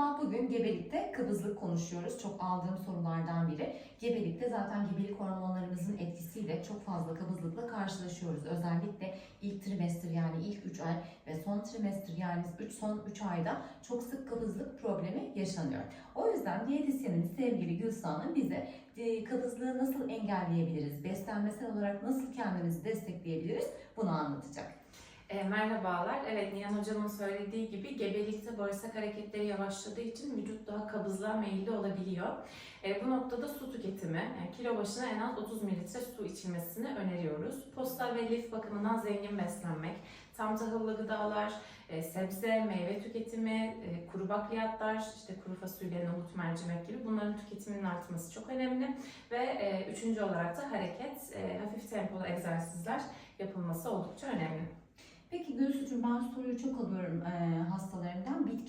Ama bugün gebelikte kabızlık konuşuyoruz. Çok aldığım sorulardan biri. Gebelikte zaten gebelik hormonlarımızın etkisiyle çok fazla kabızlıkla karşılaşıyoruz. Özellikle ilk trimester yani ilk 3 ay ve son trimester yani 3 son 3 ayda çok sık kabızlık problemi yaşanıyor. O yüzden diyetisyenin sevgili Gülsu Hanım bize e, kabızlığı nasıl engelleyebiliriz, beslenmesel olarak nasıl kendimizi destekleyebiliriz bunu anlatacak. E, merhabalar. Evet Nihan Hocam'ın söylediği gibi gebelikte bağırsak hareketleri yavaşladığı için vücut daha kabızlığa meyilli olabiliyor. E, bu noktada su tüketimi, yani kilo başına en az 30 mililitre su içilmesini öneriyoruz. Postal ve lif bakımından zengin beslenmek, tam tahıllı gıdalar, e, sebze, meyve tüketimi, e, kuru bakliyatlar, işte kuru fasulye, nohut, mercimek gibi bunların tüketiminin artması çok önemli. Ve e, üçüncü olarak da hareket, e, hafif tempolu egzersizler yapılması oldukça önemli. Ben soruyu çok alıyorum e, hastalarımdan. Bitki